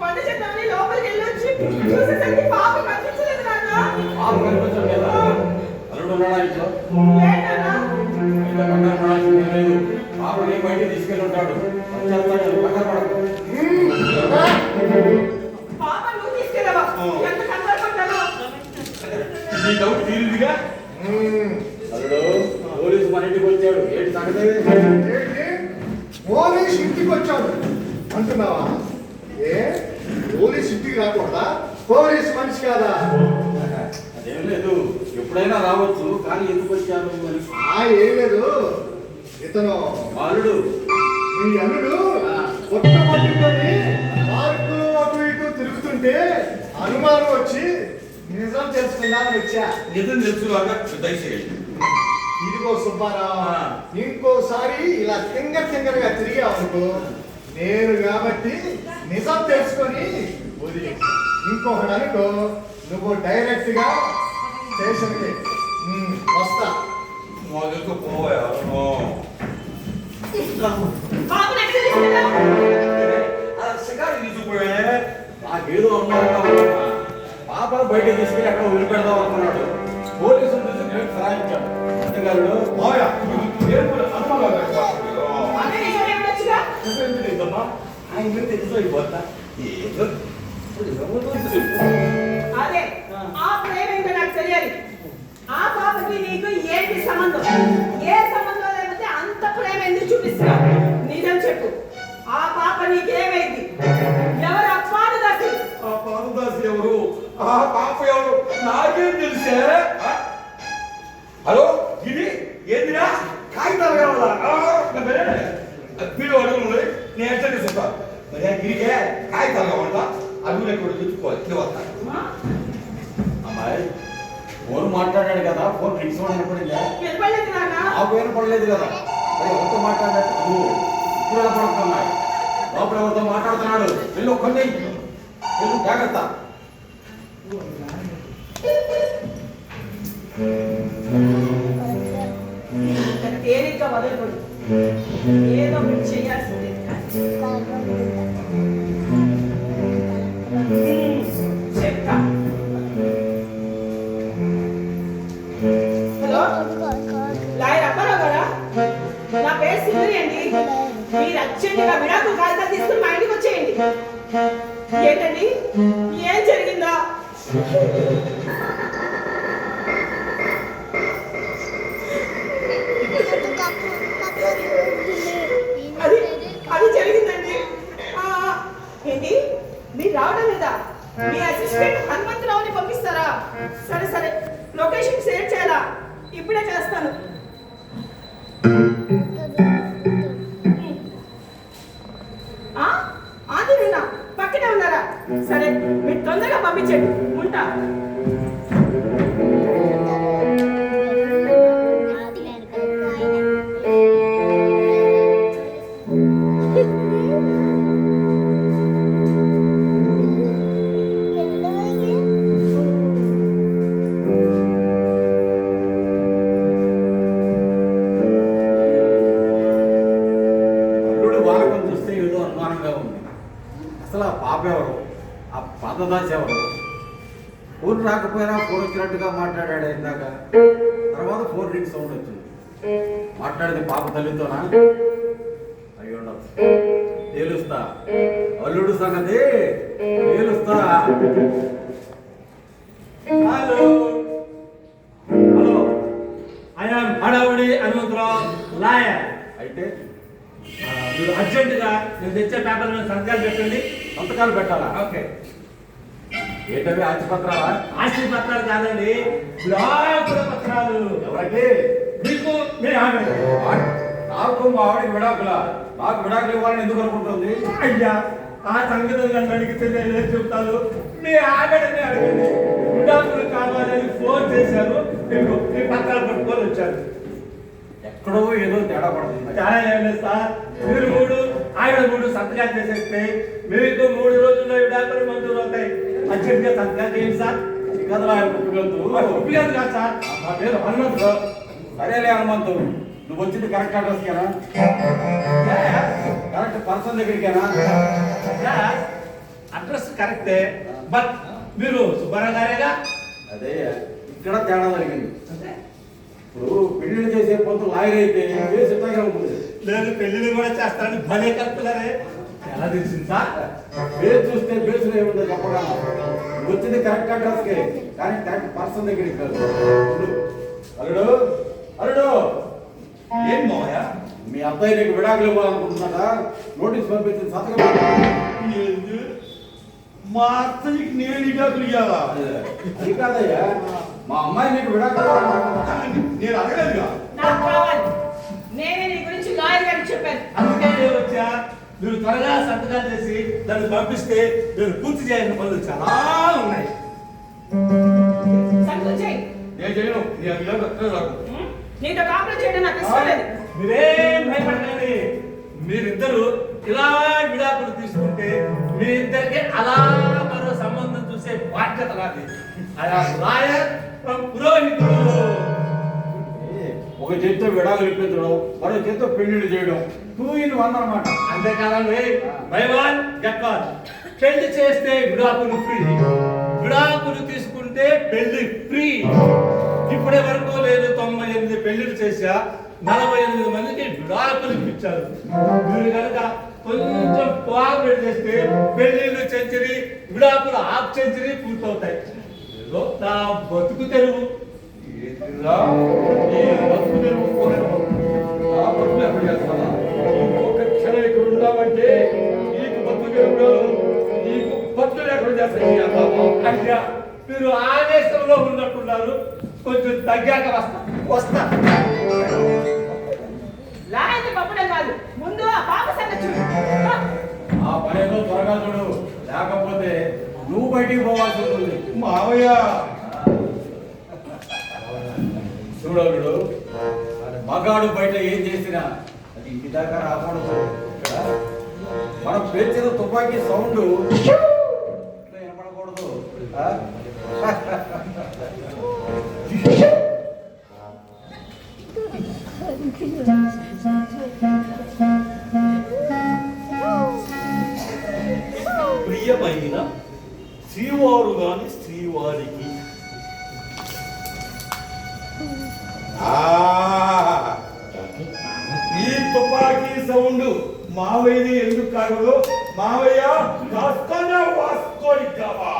వంట చేద్దామని లోపలికి వెళ్ళొచ్చి చూసేసరికి పాప కనిపించలేదు నాన్న. పాప కనిపించడం లేదా అల్లుడు ఉన్నాడా ఇంట్లో? ఏంటన్నా ఇంత కంగారు పడాల్సింది లేదు. పాపని బయటికి తీసుకెళ్ళి ఉంటాడు. వచ్చేస్తాడు కంగారు పడకు. పాప నువ్వు తీసుకెళ్ళవా? ఎంత కంగారు పడ్డానో నీ డౌట్ తీరుదిగా? అల్లుడు పోలీసు మన ఇంటికి వచ్చాడు. ఏంటి సంగతి? ఏంటి? పోలీస్ ఇంటికి వచ్చాడు. అంటున్నావా? ఏ? పోలీస్ ఇంటికి రాకూడదా? పోలీస్ మనిషి కాదా? అదేం లేదు. ఎప్పుడైనా రావచ్చు కానీ ఎందుకు వచ్చారు అని ఆ ఏం లేదు. ఇతను బాలుడు. మీ అల్లుడు కొత్త పట్టుకొని పార్కులు అటు ఇటు తిరుగుతుంటే అనుమానం వచ్చి నిజం తెలుసుకుందామని వచ్చా. నిజం తెలుసు దయచేయండి. ఇదిగో సుబ్బారావు ఆ. ఇంకోసారి ఇలా తింగర్ తింగరగా తిరిగావనుకో నేను కాబట్టి నిజం తెలుసుకొని వదిలి ఇంకొకటి అనుకో నువ్వు డైరెక్ట్గా స్టేషన్కి వస్తా. మొదలుకు పోయా నాకేదో అన్నాడు పాప బయట తీసుకెళ్ళి అక్కడ వదిలిపెడదాం అనుకున్నాడు. పోలీసులు చూసి నేను సరాయించాడు అంతేకాదు పోయా. ఆయన మీద తెలుసు ఏదో అదే ఆ ప్రేమ ఏంటో నాకు తెలియాలి ఆ పాపకి నీకు ఏంటి సంబంధం? ఏ సంబంధం లేకపోతే అంత ప్రేమ ఎందుకు చూపిస్తున్నావు? నిజం చెప్పు. ఆ పాప నీకేమైంది? ఎవరు? ఆ పాడుదాసి ఆ పాదదాసి ఎవరు? ఆ పాప ఎవరు? నాకేం తెలిసే? హలో ఇది ఏందిరా? కాగితాలు కావాలా? మీరు అడుగులు నేను ఎట్లా తీసుకుంటా మరి ఆ గిరికే కాగితాలు కావాలా అడుగులు ఎక్కడ తెచ్చుకోవాలి ఇది వస్తా అమ్మాయి ఫోన్ మాట్లాడాడు కదా ఫోన్ రింగ్స్ వినపడిందా నాకు వినపడలేదు కదా మరి ఎవరితో మాట్లాడాడు నువ్వు ఇప్పుడు వినపడుతున్నాయి లోపల ఎవరితో మాట్లాడుతున్నాడు వెళ్ళు ఒక్కడిని వెళ్ళు జాగ్రత్త తేలిగ్గా వదలకూడదు ఏదో ఒకటి చేయాల్సిందే మీరు అర్జెంటుగా విడాకులు కాగితాలు తీసుకుని మా ఇంటికి వచ్చేయండి. ఏంటండి? ఏం జరిగిందా? అది అది జరిగిందండి. ఏంటి? మీరు రావడం లేదా? మీ అసిస్టెంట్ హనుమంతరావుని పంపిస్తారా? సరే సరే. లొకేషన్ షేర్ చేయాలా? ఇప్పుడే చేస్తాను. అసలు ఆ పాప ఎవరు? ఆ పాదదాసి ఎవరు? ఫోన్ రాకపోయినా ఫోన్ వచ్చినట్టుగా మాట్లాడాడు ఇందాక. తర్వాత ఫోన్ రింగ్ సౌండ్ వచ్చింది. మాట్లాడింది పాప తల్లితోనా? అయ్యి ఉండదు తేలుస్తా. అల్లుడు సంగతి తేలుస్తా. హలో. హలో. ఐ ఆమ్ హడావుడి హనుమంతరావు లాయర్. అయితే మీరు అర్జెంటుగా నేను తెచ్చే పేపర్ మీద సంతకాలు పెట్టండి సంతకాలు పెట్టాలా? ఓకే. ఏంటవి ఆచిపత్రాలా ఆస్తి పత్రాలు కాదండి విడాకుల పత్రాలు. ఎవరికి? మీకు మీ ఆవిడ. నాకు మా ఆవిడకి విడాకుల? నాకు విడాకులు ఇవ్వాలని ఎందుకు అనుకుంటుంది? అయ్యా ఆ సంగతి నన్ను అడిగితే నేను ఏం చెప్తాను? మీ ఆవిడని అడిగింది. విడాకులు కావాలని ఫోన్ చేశారు మీకు మీ పత్రాలు పట్టుకొని వచ్చారు ఎక్కడో ఏదో తేడా పడుతుంది. చాలా ఏం లేదు సార్. మీరు మూడు ఆవిడ మూడు సంతకాలు చేసేస్తే మీకు మూడు రోజుల్లో విడాకులు మంజూరు అవుతాయి. అర్జెంట్గా సంతకాలు చేయండి సార్. ఈ కథలో ఆయన ఒప్పికాదు కాదు సార్. నా పేరు హనుమంతరావు సరేలే హనుమంతు నువ్వు వచ్చింది కరెక్ట్ అడ్రస్ కేనా? కరెక్ట్ పర్సన్ దగ్గరికేనా. అడ్రస్ కరెక్టే. బట్ మీరు సుబ్బారావు గారేగా? అదే ఇక్కడ తేడా జరిగింది. ఇప్పుడు పెళ్ళి చేసే కొంత లాయర్ అయితే ఇట్లాగే ఉంటుంది లేదు పెళ్ళిళ్ళు కూడా చేస్తారని భలే కలుపుతున్నారే ఎలా తెలిసింది సార్? పేరు చూస్తే బేసులో ఏముందో చెప్పడం వచ్చింది కరెక్ట్ అడ్రస్ కే కానీ కరెక్ట్ పర్సన్ దగ్గరికి కాదు. అల్లుడు అల్లుడు! ఏం మావయ్య? మీ అబ్బాయి నీకు విడాకులు ఇవ్వాలనుకుంటున్నాడా? నోటీస్ పంపించింది సంతకం? మా అత్తయ్యకి నేను ఇడాకులు ఇయ్యాలా? అది కాదయ్యా. మా అమ్మాయి నీకు విడాకులు? నేను అడగలేదుగా నాకు కావాలి. నేనే నీ గురించి లాయర్ గారికి చెప్పాను. అందుకే నేను వచ్చా. మీరు త్వరగా సంతకాలు చేసి దాన్ని పంపిస్తే మీరు పూర్తి చేయాల్సిన పనులు చాలా ఉన్నాయి. సంతకం చేయి. నేను చేయను. నీ ఇలాగ అక్కడే ఉం? నీతో కాపురం చేయడం నాకు ఇష్టం లేదు. మీరేం భయపడకండి. మీరిద్దరు ఇలా విడాకులు తీసుకుంటే మీరిద్దరికి అలా మరో సంబంధం చూసే బాధ్యత నాది. అలా లాయర్ పురోహితుడు. ఒక చేతితో విడాకులు ఇప్పించడం మరో చేతితో పెళ్ళిళ్ళు చేయడం. టూ ఇన్ వన్ అన్నమాట. అంతేకాదండి బై వన్ గెట్ వన్. పెళ్ళి చేస్తే విడాకులు ఫ్రీ. విడాకులు తీసుకుంటే పెళ్ళి ఫ్రీ. ఇప్పటి వరకు లేదు తొంభై ఎనిమిది పెళ్ళిళ్ళు చేశా. నలభై ఎనిమిది మందికి విడాకులు ఇప్పించారు. కనుక కొంచెం కోఆపరేట్ చేస్తే పెళ్ళిళ్ళు సెంచరీ విడాకులు హాఫ్ సెంచరీ పూర్తవుతాయి. నా బతుకు తెరువు. తెరువు క్షణం ఇక్కడ ఉన్నావంటే నీకు బతుకు తెరువు నీకు చేస్తాయి? మీరు ఆవేశంలో ఉన్నట్టున్నారు. కొంచెం తగ్గాక వస్తా. వస్తా. లాయర్ని పంపడం కాదు. ముందు ఆ పాప సంగతి చూడు. ఆ, ఆ పనేదో త్వరగా చూడు. లేకపోతే నువ్వు బయటికి పోవాల్సి ఉంటుంది. మావయ్య. చూడవుడు మగాడు బయట ఏం చేసినా అది ఇంటి దాకా రాకూడదు. మనం పేర్చిన తుపాకీ సౌండ్ ఇట్లా వినపడకూడదు? ప్రియమైన శ్రీవారు కానీ శ్రీవారికి ఆ, ఈ తుపాకీ సౌండ్ మావయ్యది ఎందుకు కాగదు మావయ్య కాస్త వాస్కోని కావా?